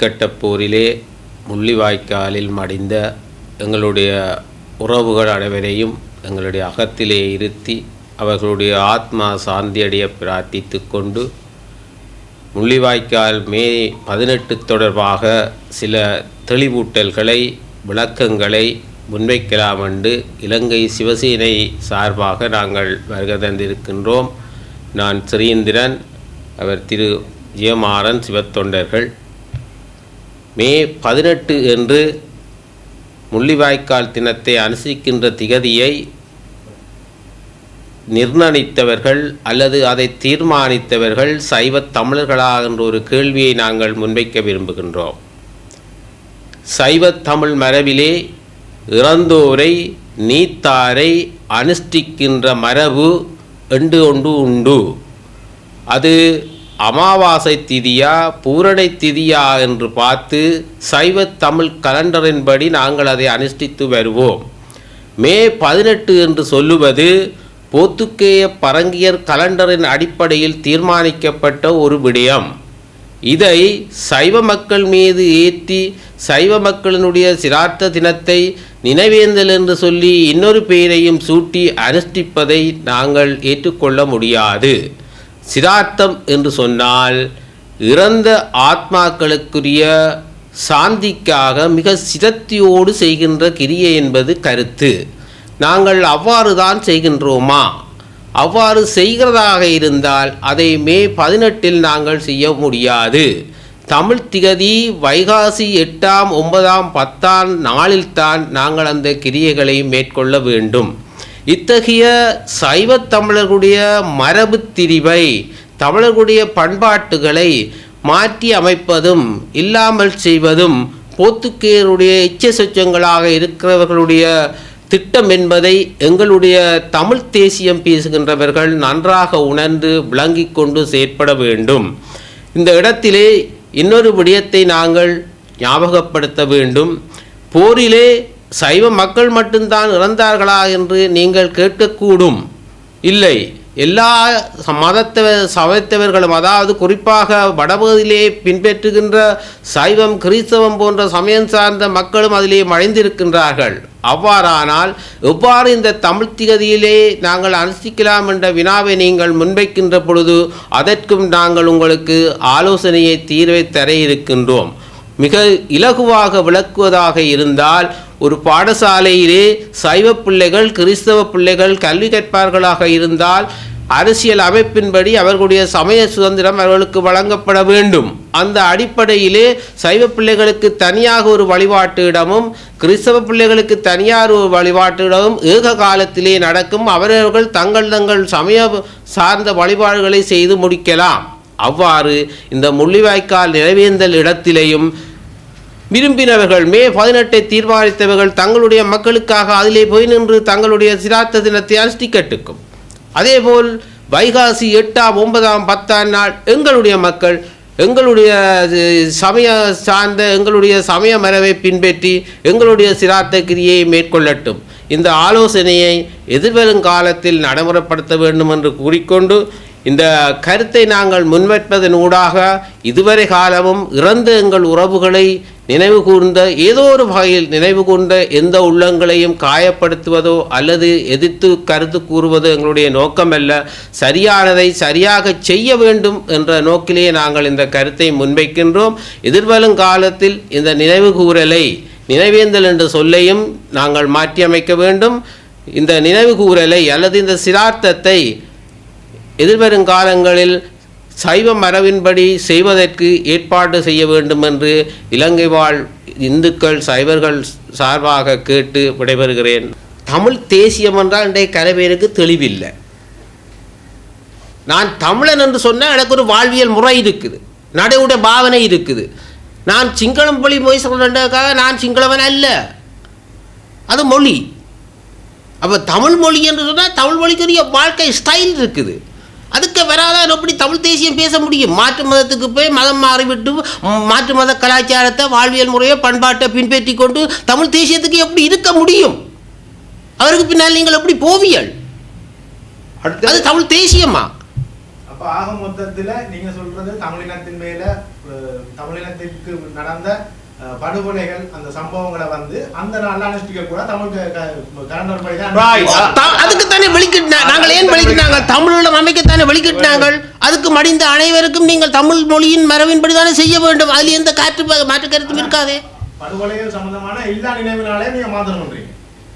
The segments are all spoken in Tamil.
இறுதிக்கட்ட போரிலே முள்ளிவாய்க்காலில் மடிந்த எங்களுடைய உறவுகள் அனைவரையும் எங்களுடைய அகத்திலே இருத்தி அவர்களுடைய ஆத்மா சாந்தியடைய பிரார்த்தித்து கொண்டு முள்ளிவாய்க்கால் மே பதினெட்டு தொடர்பாக சில தெளிவூட்டல்களை விளக்கங்களை முன்வைக்கலாம் என்று இலங்கை சிவசேனை சார்பாக நாங்கள் வருகை தந்திருக்கின்றோம். நான் ஸ்ரீந்திரன் அவர் திரு ஜெயமாறன் சிவத்தொண்டர்கள். மே பதினெட்டு என்று முள்ளிவாய்க்கால் தினத்தை அனுசரிக்கின்ற திகதியை நிர்ணயித்தவர்கள் அல்லது அதை தீர்மானித்தவர்கள் சைவத் தமிழர்களாக என்ற ஒரு கேள்வியை நாங்கள் முன்வைக்க விரும்புகின்றோம். சைவ தமிழ் மரபிலே இறந்தோரை நீத்தாரை அனுஷ்டிக்கின்ற மரபு என்று ஒன்று உண்டு. அது அமாவாசை திதியா பூரணை திதியா என்று பார்த்து சைவத் தமிழ் கலண்டரின்படி நாங்கள் அதை அனுஷ்டித்து வருவோம். மே பதினெட்டு என்று சொல்லுவது போத்துக்கேய பரங்கியர் கலண்டரின் அடிப்படையில் தீர்மானிக்கப்பட்ட ஒரு விடயம். இதை சைவ மக்கள் மீது ஏற்றி சைவ மக்களினுடைய சிரார்த்த தினத்தை நினைவேந்தல் என்று சொல்லி இன்னொரு பெயரையும் சூட்டி அனுஷ்டிப்பதை நாங்கள் ஏற்றுக்கொள்ள முடியாது. சிதார்த்தம் என்று சொன்னால் இறந்த ஆத்மாக்களுக்குரிய சாந்திக்காக மிக சிரத்தியோடு செய்கின்ற கிரியை என்பது கருத்து. நாங்கள் அவ்வாறு தான் செய்கின்றோமா? அவ்வாறு செய்கிறதாக இருந்தால் அதை மே பதினெட்டில் நாங்கள் செய்ய முடியாது. தமிழ் திகதி வைகாசி எட்டாம் ஒன்பதாம் பத்தாம் நாளில்தான் நாங்கள் அந்த கிரியைகளை மேற்கொள்ள வேண்டும். இத்தகைய சைவத் தமிழர்களுடைய மரபு திரிவை தமிழர்களுடைய பண்பாட்டுகளை மாற்றி அமைப்பதும் இல்லாமல் செய்வதும் போத்துக்கேயருடைய இச்ச சொச்சங்களாக இருக்கிறவர்களுடைய திட்டம் என்பதை எங்களுடைய தமிழ் தேசியம் பேசுகின்றவர்கள் நன்றாக உணர்ந்து விளங்கி கொண்டு செயற்பட வேண்டும். இந்த இடத்திலே இன்னொரு விடயத்தை நாங்கள் ஞாபகப்படுத்த வேண்டும். போரிலே சைவ மக்கள் மட்டும்தான் இறந்தார்களா என்று நீங்கள் கேட்கக்கூடும். இல்லை எல்லா மதத்தவ சமயத்தவர்களும் அதாவது குறிப்பாக வடபகுதியிலே பின்பற்றுகின்ற சைவம் கிறிஸ்தவம் போன்ற சமயம் சார்ந்த மக்களும் அதிலே மறைந்திருக்கின்றார்கள் அவ்வாறானால் எவ்வாறு இந்த தமிழ் திகதியிலே நாங்கள் அனுஷ்டிக்கலாம் என்ற வினாவை நீங்கள் முன்வைக்கின்ற பொழுது அதற்கும் நாங்கள் உங்களுக்கு ஆலோசனையை தீர்வை தர இருக்கின்றோம். மிக இலகுவாக விளக்குவதாக இருந்தால் ஒரு பாடசாலையிலே சைவ பிள்ளைகள் கிறிஸ்தவ பிள்ளைகள் கல்வி கற்பார்களாக இருந்தால் அரசியல் அமைப்பின்படி அவர்களுடைய சமய சுதந்திரம் அவர்களுக்கு வழங்கப்பட வேண்டும். அந்த அடிப்படையிலே சைவ பிள்ளைகளுக்கு தனியாக ஒரு வழிபாட்டு இடமும் கிறிஸ்தவ பிள்ளைகளுக்கு தனியார் ஒரு வழிபாட்டு இடமும் ஏக காலத்திலே நடக்கும். அவரவர்கள் தங்கள் தங்கள் சமய சார்ந்த வழிபாடுகளை செய்து முடிக்கலாம். அவ்வாறு இந்த முள்ளிவாய்க்கால் நிறைவேந்தல் இடத்திலேயும் விரும்பினவர்கள் மே பதினெட்டை தீர்மானித்தவர்கள் தங்களுடைய மக்களுக்காக அதிலே போய் நின்று தங்களுடைய சிராத்த தினத்தை அனுஷ்டிக்கட்டுக்கும் அதேபோல் வைகாசி எட்டாம் ஒன்பதாம் பத்தாம் நாள் எங்களுடைய மக்கள் எங்களுடைய சமய சார்ந்த எங்களுடைய சமய மரபை பின்பற்றி எங்களுடைய சிராத்த கிரியை மேற்கொள்ளட்டும். இந்த ஆலோசனையை எதிர்வரும் காலத்தில் நடைமுறைப்படுத்த வேண்டும் என்று கூறிக்கொண்டு இந்த கருத்தை நாங்கள் முன்வைப்பதன் ஊடாக இதுவரை காலமும் இறந்த எங்கள் உறவுகளை நினைவு கூர்ந்த ஏதோ ஒரு வகையில் நினைவு கூர்ந்த எந்த உள்ளங்களையும் காயப்படுத்துவதோ அல்லது எதிர்த்து கருத்து கூறுவதோ எங்களுடைய நோக்கமல்ல. சரியானதை சரியாக செய்ய வேண்டும் என்ற நோக்கிலேயே நாங்கள் இந்த கருத்தை முன்வைக்கின்றோம். எதிர்வரும் காலத்தில் இந்த நினைவு கூறலை நினைவேந்தல் என்ற சொல்லையும் நாங்கள் மாற்றியமைக்க வேண்டும். இந்த நினைவு கூறலை அல்லது இந்த சிரார்த்தத்தை எதிர்வரும் காலங்களில் சைவ மரபின்படி செய்வதற்கு ஏற்பாடு செய்ய வேண்டும் என்று இலங்கை வாழ் இந்துக்கள் சைவர்கள் சார்பாக கேட்டு விடைபெறுகிறேன். தமிழ் தேசியம் என்றால் இன்றைய கலைவேருக்கு தெளிவில்லை. நான் தமிழன் என்று சொன்னால் எனக்கு ஒரு வாழ்வியல் முறை இருக்குது. நடைவுடைய பாவனை இருக்குது. நான் சிங்களம் மொழி மொழி சொல்கிறதுக்காக நான் சிங்களவன் அல்ல. அது மொழி. அப்போ தமிழ் மொழி என்று சொன்னால் தமிழ் மொழிக்குரிய வாழ்க்கை ஸ்டைல் இருக்குது. வராதான் எப்படி தமிழ் தேசியம் பேச முடியும்? மாற்று மதத்துக்கு போய் மதம் மாறிவிட்டு மாற்று மத கலாச்சாரத்தை வாழ்வியல் முறையை பண்பாட்டை பின்பற்றி கொண்டு தமிழ் தேசியத்துக்கு எப்படி இருக்க முடியும்? அவருக்கு பின்னால் நீங்கள் எப்படி போவியல்? அது தமிழ் தேசியமா? அப்ப ஆக மொத்தத்துல நீங்க சொல்றது தமிழினத்தின் மேல தமிழினத்திற்கு நடந்த படுகொலைகள் அந்த சம்பவங்களை வந்து அந்த அனுஷ்டிக்க கூட தமிழ் படி தான் வெளிக்கிட்டாங்க நாங்கள் ஏன் வெளிக்கிட்டாங்க? தமிழீழம் அமைக்கத்தானே வெளிக்கிட்டாங்க அதுக்கு மடிந்த அனைவருக்கும் நீங்கள் தமிழ் மொழியின் மரபின்படி தானே செய்ய வேண்டும்? அதில் எந்த காற்று மாற்று கருத்தும் இருக்காதே. படுகொலைகள் சம்பந்தமான எல்லா நினைவுனாலே நீங்க மாத்தணும்ன்றீங்க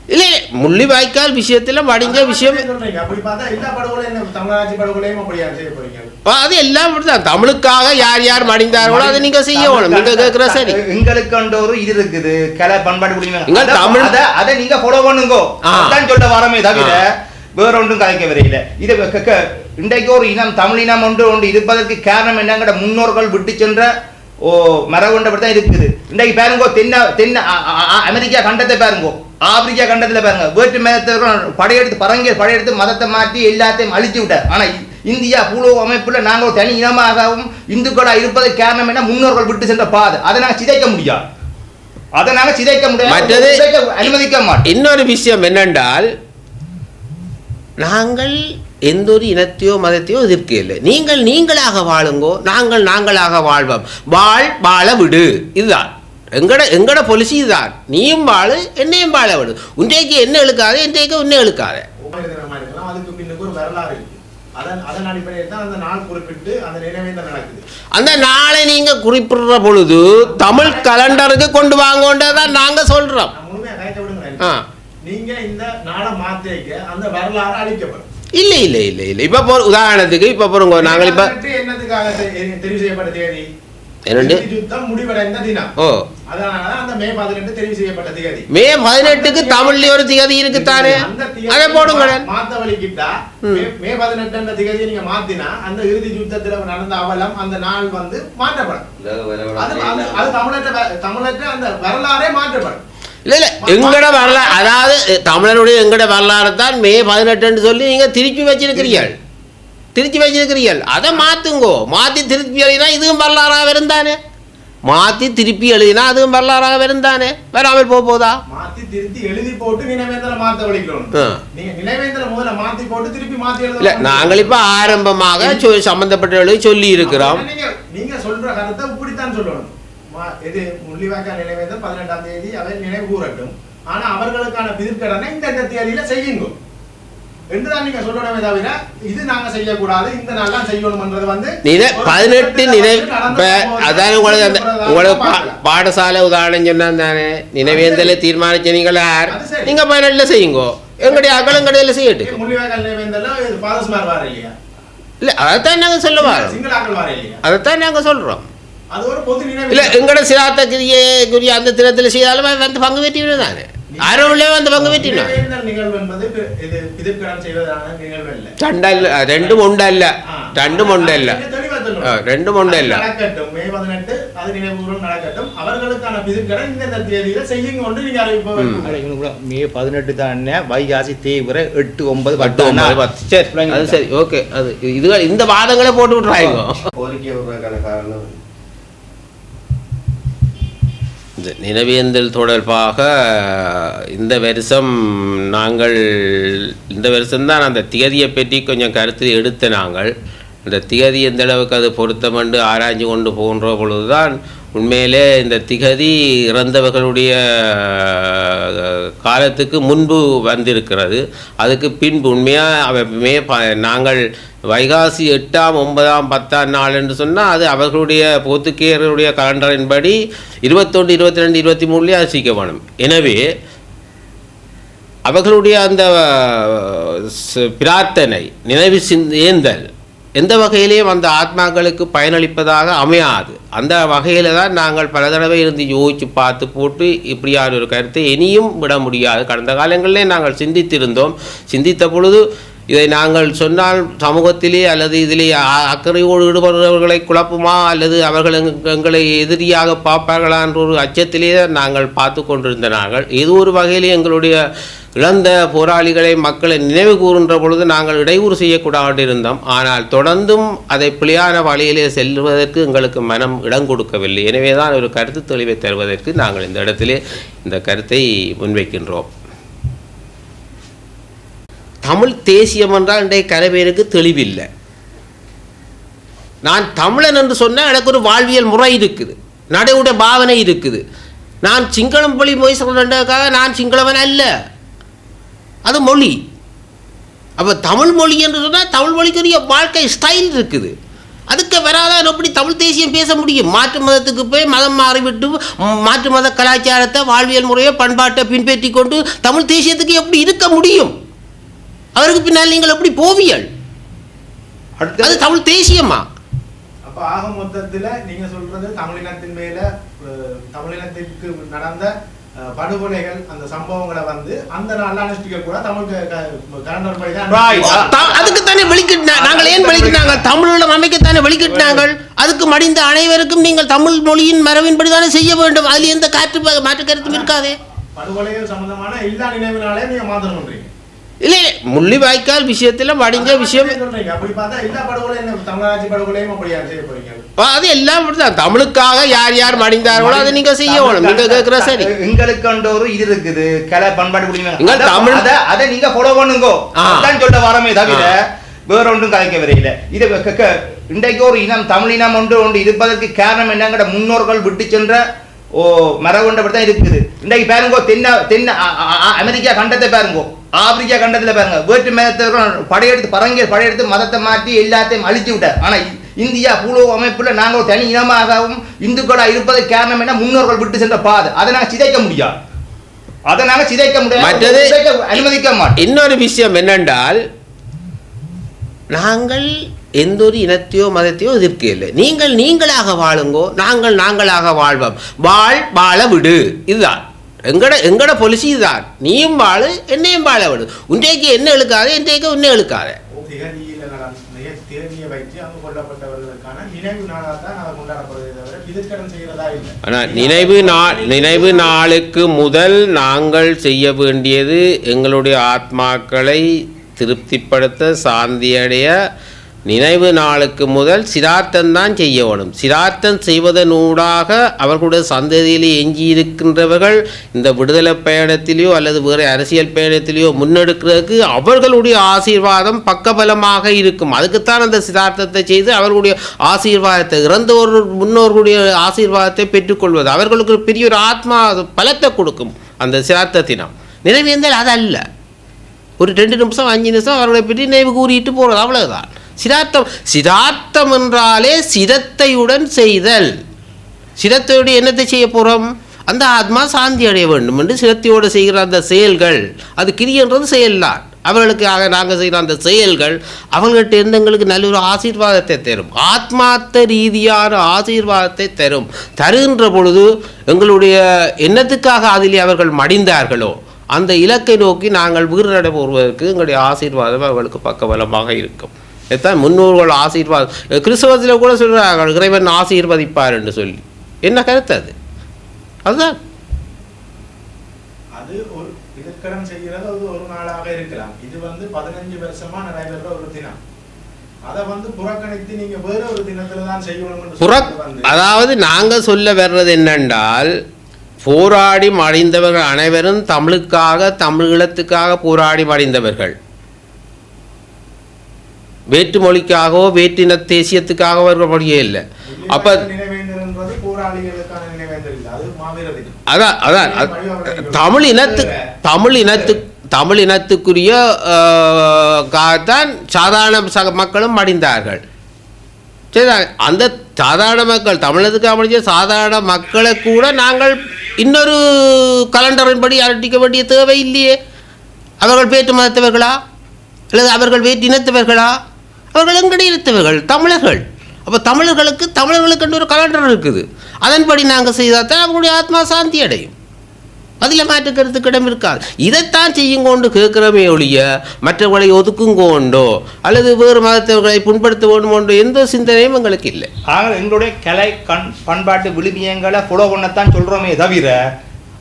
இல்லை முள்ளிவாய்க்கால் விஷயத்தில் மடிஞ்ச விஷயம் அப்படி பார்த்தா எல்லா படுகொலையும் தமிழராட்சி படுகொலையும் அப்படியா செய்ய போறீங்க? அது எல்லாம் அப்படிதான் தமிழுக்காக யார் யார் மடிந்தார்களோ அதை நீங்க செய்யணும். நீங்க கேட்குற சரி. எங்களுக்கு ஒரு இது இருக்குது. கலை பண்பாடு குடிமை தமிழ்- அத நீங்க ஃபாலோ பண்ணுங்க. அதான் சொல்ல வரமே தவிர. வேற ஒன்றும் கலைக்க வரையில. இது இன்றைக்கு ஒரு இனம் தமிழ் இனம் ஒன்று ஒன்று இருப்பதற்கு காரணம் என்னங்கிற முன்னோர்கள் விட்டு சென்ற ஓ மரபுண்டபடி தான் இருக்குது. இன்றைக்கு பாருங்க தென்ன தென்ன அமெரிக்கா கண்டத்தை பாருங்க. ஆப்பிரிக்கா கண்டத்துல பாருங்க. வேற்று மதத்தவர்கள் படையெடுத்து பரங்கிய படையெடுத்து மதத்தை மாற்றி எல்லாத்தையும் அழிச்சு விட்டார். ஆனா இ- இந்தியா பூலோ அமைப்புல நாங்கள் தனி இனமாகவும் இந்துக்களா இருப்பதற்கு காரணம் என்ன? முன்னோர்கள் விட்டு சென்ற பாதை. அதை நாங்க சிதைக்க முடியாது. அதை நாங்க சிதைக்க முடியாது. அனுமதிக்க மாட்டோம். இன்னொரு விஷயம் என்னென்றால் நாங்கள் எந்த ஒரு இனத்தையோ மதத்தையோ எதிர்க்கவில்லை. நீங்கள் நீங்களாக வாழுங்கோ நாங்கள் நாங்களாக வாழ்வோம். வாழ் வாழ விடு. இதுதான். எங்கட எங்கட பொலிசி இதுதான். நீயும் வாழு என்னையும் வாழ விடு. உன்றைக்கு என்ன இழுக்காத இன்றைக்கு உன்னை இழுக்காத அந்த நாள் நீங்க குறிப்பிடுற பொழுது தமிழ் கலண்டருக்கு கொண்டு வாங்கோன்றதான் நாங்க சொல்றோம். நீங்க இந்த நாளை மாத்திக்க அந்த வரலாறு அழிக்கப்படும் இல்லை இல்லை இல்லை இல்லை. இப்போ போற உதாரணத்துக்கு இப்போ போறோங்க. நாங்கள் இப்போ தெ- தெரிவு செய்யப்பட்ட தேதி? என்னண்டு? யுத்தம் முடிவடைந்த தினம். ஓ. மே பதினெட்டு தெரிவு செய்யப்பட்ட தேதி மே பதினெட்டுக்கு தமிழ்ல ஒரு திகதி இருக்குத்தானே? அதை போடுங்களேன். மா- மாத்த வலிக்கிட்டா ம். மே- மே பதினெட்டு என்ற திகதியை நீங்க மாத்தினா அந்த இறுதி யுத்தத்துல நடந்த அவலம் அந்த நாள் வந்து மாற்றப்படும். அது அது- அது தமிழற்ற வ- தமிழற்ற அந்த வரலாறே மாற்றப்படும். இல்ல இல்ல எங்கட வரலாறு அதாவது தமிழருடைய எங்கட வரலாறு தான் மே பதினெட்டுன்னு சொல்லி நீங்க திருப்பி வச்சிருக்கிறீர்கள். திருப்பி வச்சிருக்கிறீர்கள். அதை மாத்துங்கோ. மாத்தி திருப்பி இதுவும் வரலாறாக இருந்தானே மாத்தி திருப்பி எழுதினா அதுவும் வரலாறாக இருந்தானே வராமல் போக போதா? மாத்தி திருத்தி எழுதி போட்டு நினைவேந்தல மாத்த வலிக்கணும் ஆ. நீங்க நினைவேந்தல முதல்ல மாத்தி போட்டு திருப்பி மாத்தி எழுத இல்ல நாங்கள் இப்ப ஆரம்பமாக சம்பந்தப்பட்டவர்களை சொல்லி இருக்கிறோம் நீங்க சொல்ற கருத்தை இப்படித்தான் சொல்லணும். இது முள்ளிவாய்க்கால் நினைவேந்தல் பதினெட்டாம் தேதி அதை நினைவு கூறட்டும். ஆனா அவர்களுக்கான பிதிர்க்கடனை இந்த இந்த தேதியில செய்யுங்க என்றுதான் நீங்க சொல்லணுமே தவிர இது நாங்க செய்யக்கூடாது இந்த நாள்லாம் செய்யணும்ன்றது வந்து ஒரு பதினெட்டு நினை அதான் உங்களுக்கு அந்த உங்களுக்கு. பாடசாலை உதாரணம் சொன்னா நினைவேந்தலை தீர்மானிச்ச நீங்கள் யார். நீங்க பதினெட்டுல செய்யுங்கோ. எங்களுடைய அகலங்கடையில செய்யட்டு? ஏன் முள்ளிவாய்க்கால் நினைவேந்தல்ல ஃபாதர்ஸ் மாதிரி வார இல்லையா? இல்ல அதைத்தான் நாங்க சொல்ல வரோம். அதைத்தான் நாங்க சொல்றோம். அது ஒரு பொது நினைவு. இல்ல எங்கட சிராத்த கிரிய அந்த தினத்துல செய்தாலும் வந்து பங்கு பெற்றினு தானே இது பிதிர்க்கடன் செய்வதான நிகழ்வு அல்ல ரெண்டல்ல ரெண்டும் ஒன்றல்ல ஆ. ரெண்டும் ஒன்றல்ல நீங்க தெளிவா சொல்லணும். ஆ, ரெண்டும் ஒன்றல்ல அது நடக்கட்டும் மே பதினெட்டு அது நினைவுபூர்வம் நடக்கட்டும் அவர்களுக்கான பிதிர்க்கடன் இந்த தேதியில செய்யுங்க ஒன்று நீங்க அறிவிப்பு மே பதினெட்டு தான் வைகாசி தேய்பிற எட்டு ஒன்பது பத்து ஒன்பது பத்து சரி அது சரி ஓகே அது இது இந்த வாதங்களை போட்டு விட்றாங்க கோரிக்கை விடுறதுக்கான காரணம் இந்த நினைவேந்தல் தொடர்பாக இந்த வருஷம் நாங்கள் இந்த வருஷம்தான் அந்த திகதியை பற்றி கொஞ்சம் கருத்து எடுத்த நாங்கள். இந்த திகதி எந்த அளவுக்கு அது பொருத்தமண்டு ஆராய்ஞ்சு கொண்டு போகின்ற பொழுதுதான் உண்மையிலே இந்த திகதி இறந்தவர்களுடைய காலத்துக்கு முன்பு வந்திருக்கிறது. அதுக்கு பின்பு உண்மையாக மே ப நாங்கள் வைகாசி எட்டாம் ஒன்பதாம் பத்தாம் நாள் என்று சொன்னால் அது அவர்களுடைய போத்துக்கேயர்களுடைய கலண்டரின்படி இருபத்தொன்று இருபத்தி ரெண்டு இருபத்தி மூணுலேயே அசிக்க வேணும். எனவே அவர்களுடைய அந்த பிரார்த்தனை நினைவு சிந் ஏந்தல் எந்த வகையிலேயும் அந்த ஆத்மாக்களுக்கு பயனளிப்பதாக அமையாது. அந்த வகையில் தான் நாங்கள் பல தடவை இருந்து யோசித்து பார்த்து போட்டு இப்படியான ஒரு கருத்தை இனியும் விட முடியாது. கடந்த காலங்களிலே நாங்கள் சிந்தித்திருந்தோம். சிந்தித்த பொழுது இதை நாங்கள் சொன்னால் சமூகத்திலே அல்லது இதிலே அ- அக்கறையோடு ஈடுபடுறவர்களை குழப்புமா? அல்லது அவர்கள் எங்களை எதிரியாக பார்ப்பார்களா என்ற ஒரு அச்சத்திலே தான் நாங்கள் பார்த்து கொண்டிருந்த நாங்கள். ஏதோ ஒரு வகையிலே எங்களுடைய இழந்த போராளிகளை மக்களை நினைவு கூறுகின்ற பொழுது நாங்கள் இடையூறு செய்யக்கூடாது இருந்தோம் ஆனால் தொடர்ந்தும் அதை பிழையான வழியிலே செல்வதற்கு எங்களுக்கு மனம் இடம் கொடுக்கவில்லை. எனவே தான் ஒரு கருத்து தெளிவை தருவதற்கு நாங்கள் இந்த இடத்திலே இந்த கருத்தை முன்வைக்கின்றோம். தமிழ் தேசியம் என்றால் இன்றைய கலை பேருக்கு தெளிவில்லை. நான் தமிழன் என்று சொன்னால் எனக்கு ஒரு வாழ்வியல் முறை இருக்குது. நடைமுறை பாவனை இருக்குது. நான் சிங்களம் மொழி மொழி சொல்கிறேன்டாக்காக நான் சிங்களவன் அல்ல. அது மொழி. அப்போ தமிழ் மொழி என்று சொன்னால் தமிழ் மொழிக்குரிய வாழ்க்கை ஸ்டைல் இருக்குது. அதுக்கு வராதான் எப்படி தமிழ் தேசியம் பேச முடியும்? மாற்று மதத்துக்கு போய் மதம் மாறிவிட்டு மாற்று மத கலாச்சாரத்தை வாழ்வியல் முறையை பண்பாட்டை பின்பற்றி கொண்டு தமிழ் தேசியத்துக்கு எப்படி இருக்க முடியும்? அவருக்கு பின்னால் நீங்கள் எப்படி போவியல்? அது தமிழ் தேசியமா? அப்ப ஆக மொத்தத்துல நீங்க சொல்றது தமிழினத்தின் மேல தமிழினத்திற்கு நடந்த படுகொலைகள் அந்த சம்பவங்களை வந்து அந்த நாள்ல அனுஷ்டிக்க கூட தமிழ் படி தான் Right. த- அதுக்குத்தானே வெளிக்கிட்டா நாங்கள் ஏன் வெளிக்கிட்டாங்க? தமிழீழம் அமைக்கத்தானே வெளிக்கிட்டாங்க? அதுக்கு மடிந்த அனைவருக்கும் நீங்கள் தமிழ் மொழியின் மரபின்படி தானே செய்ய வேண்டும்? அதில் எந்த காற்று மாற்று கருத்தும் இருக்காதே? படுகொலைகள் சம்பந்தமான எல்லா நினைவுனாலே நீங்க மாத்தணும்ன்றீங்க. இல்லை முள்ளிவாய்க்கால் விஷயத்தில் மடிஞ்ச விஷயம். அது எல்லாம் தமிழுக்காக யார் யார் மடிந்தார்களோ அதை நீங்க செய்யணும் நீங்க கேட்குற சரி. எங்களுக்கு ஒரு இது இருக்குது. கலை பண்பாடு குடிமை தமிழ்- அத நீங்க ஃபாலோ பண்ணுங்க. அதான் சொல்ல வரமே தவிர. வேற ஒன்றும் கலைக்க வரையில இது இன்றைக்கு ஒரு இனம் தமிழ் இனம் ஒன்று ஒன்று இருப்பதற்கு காரணம் என்னங்கிற முன்னோர்கள் விட்டு சென்ற ஓ மரபுண்டபடி தான் இருக்குது. இன்றைக்கு பாருங்க தென்ன தென்ன அமெரிக்கா கண்டத்தை பாருங்க. ஆப்பிரிக்கா கண்டத்துல பாருங்க வேற்று மதத்தவர்கள் படையெடுத்து பரங்கிய படையெடுத்து மதத்தை மாற்றி எல்லாத்தையும் அழிச்சு விட்டார். ஆனா இ- இந்தியா பூலோ அமைப்புல நாங்கள் தனி இனமாகவும் இந்துக்களா இருப்பதற்கு காரணம் என்ன? முன்னோர்கள் விட்டு சென்ற பாதை. அதை நாங்க சிதைக்க முடியாது. அதை நாங்க சிதைக்க முடியாது. மற்றது- அனுமதிக்க மாட்டோம். இன்னொரு விஷயம் என்னென்றால் நாங்கள் எந்த ஒரு இனத்தையோ மதத்தையோ எதிர்க்கவில்லை. நீங்கள் நீங்களாக வாழுங்கோ நாங்கள் நாங்களாக வாழ்வோம். வாழ் வாழ விடு. இதுதான். எங்கட எங்கட பொலிசி இதுதான். நீயும் வாழு என்னையும் வாழ விடு. உன்றைக்கு என்ன இழுக்காத இன்றைக்கு உன்னை இழுக்காத. தான் ஆனால் நினைவு நாள் நினைவு நாளுக்கு முதல் நாங்கள் செய்ய வேண்டியது எங்களுடைய ஆத்மாக்களை திருப்திப்படுத்த சாந்தியடைய நினைவு நாளுக்கு முதல் சிரார்த்தம் தான் செய்ய வேணும். சிரார்த்தம் செய்வதனூடாக அவர்களுடைய சந்ததியிலே எஞ்சி இருக்கின்றவர்கள் இந்த விடுதலை பயணத்திலேயோ அல்லது வேறு அரசியல் பயணத்திலேயோ முன்னெடுக்கிறதுக்கு அவர்களுடைய ஆசீர்வாதம் பக்கபலமாக இருக்கும். அதுக்குத்தான் அந்த சிதார்த்தத்தை செய்து அவர்களுடைய ஆசீர்வாதத்தை இறந்தவர் முன்னோர்களுடைய ஆசீர்வாதத்தை பெற்றுக்கொள்வது அவர்களுக்கு பெரிய ஒரு ஆத்மா பலத்தை கொடுக்கும் அந்த சிரார்த்தத்தினம் நினைவேந்தல் அது அல்ல. ஒரு ரெண்டு நிமிஷம் அஞ்சு நிமிஷம் அவர்களை பற்றி நினைவு கூறிட்டு போகிறது அவ்வளோதான் சிதார்த்தம். சிதார்த்தம் என்றாலே சிதத்தையுடன் செய்தல். சிதத்தையுடன் என்னத்தை செய்ய போகிறோம் அந்த ஆத்மா சாந்தி அடைய வேண்டும் என்று சிரத்தையோடு செய்கிற அந்த செயல்கள் அது கிரியன்றது செயல்தான். அவர்களுக்காக நாங்கள் செய்கிற அந்த செயல்கள் அவர்கள்ட்ட இருந்து எங்களுக்கு நல்ல ஒரு ஆசீர்வாதத்தை தரும். ஆத்மார்த்த ரீதியான ஆசீர்வாதத்தை தரும். தருகின்ற பொழுது எங்களுடைய எண்ணத்துக்காக அதிலே அவர்கள் மடிந்தார்களோ அந்த இலக்கை நோக்கி நாங்கள் வீரநடை போடுவதற்கு எங்களுடைய ஆசீர்வாதம் அவர்களுக்கு பக்கபலமாக இருக்கும். இதுதான் முன்னோர்கள் ஆசீர்வாதம். கிறிஸ்தவத்தில் கூட சொல்கிறார்கள் இறைவன் ஆசீர்வதிப்பார் என்று சொல்லி. என்ன கருத்து அது? அதுதான். அது ஒரு செய்கிறது அது ஒரு நாளாக இருக்கலாம். இது வந்து பதினஞ்சு வருஷமா நடைபெற ஒரு தினம். அதாவது நாங்கள் சொல்ல வர்றது என்னென்றால் போராடி மடிந்தவர்கள் அனைவரும் தமிழுக்காக தமிழீழத்துக்காக போராடி மடிந்தவர்கள். வேற்று மொழிக்காகவோ வேற்றின தேசியத்துக்காகவோ அவர்கள் மொழியே இல்லை. அப்போ அதான் அதான். அது- தமிழ் இனத்து தமிழ் இனத்து தமிழ் இனத்துக்குரிய காகத்தான் சாதாரண சக மக்களும் மடிந்தார்கள். சரி அந்த சாதாரண மக்கள் தமிழகத்துக்கு அமைச்ச சாதாரண மக்களை கூட நாங்கள் இன்னொரு கலண்டரின்படி அரட்டிக்க வேண்டிய தேவை இல்லையே அவர்கள் வேற்று மதத்தவர்களா? அல்லது அவர்கள் வேற்று இனத்தவர்களா? அவர்கள் எங்கடி இனத்தவர்கள் தமிழர்கள். அப்போ தமிழர்களுக்கு தமிழர்களுக்கு ஒரு கலண்டர் இருக்குது. அதன்படி நாங்கள் செய்தால் தான் அவங்களுடைய ஆத்மா சாந்தி அடையும். அதில் மாற்றுக்கிறதுக்கு இடம் இருக்காது. இதைத்தான் செய்யும் கொண்டு கேட்குறமே ஒழிய மற்றவர்களை ஒதுக்குங்கோண்டோ அல்லது வேறு மதத்தவர்களை புண்படுத்த கொண்டோ எந்த சிந்தனையும் எங்களுக்கு இல்லை. ஆக எங்களுடைய கலை கண் பண்பாட்டு விழுமியங்களை ஃபாலோ தான் சொல்கிறோமே தவிர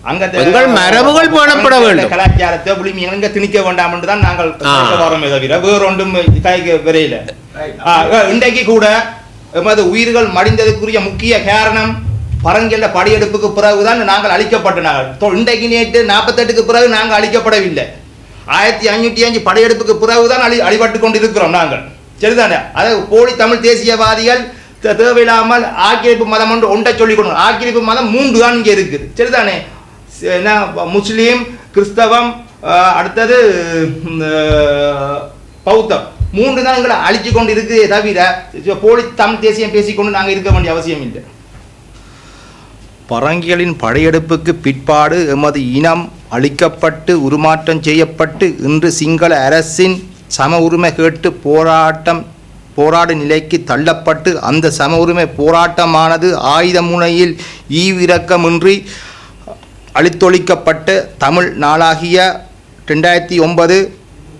அங்க மரபுகள் பேணப்பட வேண்டும். கலாச்சாரத்தை விழுமியங்கள் இங்க திணிக்க வேண்டாம் என்று தான் நாங்கள் வரோமே தவிர வேற ஒன்றும் கைக்கு விரையில இன்றைக்கு கூட எமது உயிர்கள் மடிந்ததுக்குரிய முக்கிய காரணம் பரங்கல்ல படையெடுப்புக்கு பிறகுதான் நாங்கள் அழிக்கப்பட்ட நாங்கள் தொ- இன்றைக்கு நேற்று நாற்பத்தெட்டுக்கு பிறகு நாங்கள் அழிக்கப்படவில்லை. ஆயிரத்தி ஐநூற்றி அஞ்சு படையெடுப்புக்கு பிறகுதான் அழி அழிபட்டு கொண்டு இருக்கிறோம் நாங்கள். சரிதானே? அதாவது போலி தமிழ் தேசியவாதிகள் தேவையில்லாமல் ஆக்கிரமிப்பு மதம் ஒன்று ஒன்றை சொல்லிக் கொடுங்க ஆக்கிரமிப்பு மதம் மூன்று தான் இங்கே இருக்குது. சரிதானே? என்ன முஸ்லீம் கிறிஸ்தவம் அடுத்தது பௌத்தம். மூன்று தான் எங்களை அழிச்சு கொண்டு இருக்குதே தவிர போலி தமிழ் தேசியம் பேசிக்கொண்டு நாங்கள் இருக்க வேண்டிய அவசியம் இல்லை. பரங்கிகளின் படையெடுப்புக்கு பிற்பாடு எமது இனம் அழிக்கப்பட்டு உருமாற்றம் செய்யப்பட்டு இன்று சிங்கள அரசின் சம உரிமை கேட்டு போராட்டம் போராடும் நிலைக்கு தள்ளப்பட்டு அந்த சம உரிமை போராட்டமானது ஆயுத முனையில் ஈவிரக்கமின்றி அழித்தொழிக்கப்பட்டு தமிழ் நாளாகிய ரெண்டாயிரத்தி ஒன்பது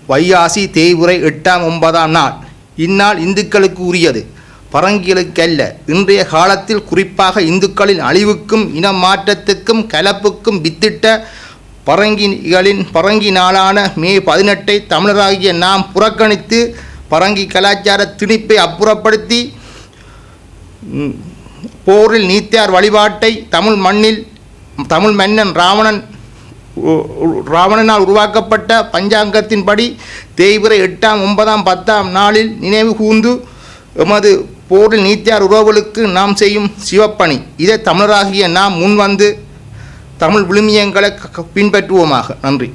வையாசி தேய்வுரை எட்டாம் ஒன்பதாம் நாள். இந்நாள் இந்துக்களுக்கு உரியது. பரங்கிகளுக்கல்ல. இன்றைய காலத்தில் குறிப்பாக இந்துக்களின் அழிவுக்கும் இன மாற்றத்துக்கும் கலப்புக்கும் வித்திட்ட பரங்கிகளின் பரங்கி நாளான மே பதினெட்டை தமிழராகிய நாம் புறக்கணித்து பரங்கி கலாச்சார திணிப்பை அப்புறப்படுத்தி போரில் நீத்தியார் வழிபாட்டை தமிழ் மண்ணில் தமிழ் மன்னன் ராவணன் ராவணனால் உருவாக்கப்பட்ட பஞ்சாங்கத்தின்படி தேய்பிறை எட்டாம் ஒன்பதாம் பத்தாம் நாளில் நினைவு கூர்ந்து எமது போரில் நீத்தியார் உறவுகளுக்கு நாம் செய்யும் சிவப்பணி. இதை தமிழராகிய நாம் முன்வந்து தமிழ் விழுமியங்களை க- பின்பற்றுவோமாக. நன்றி.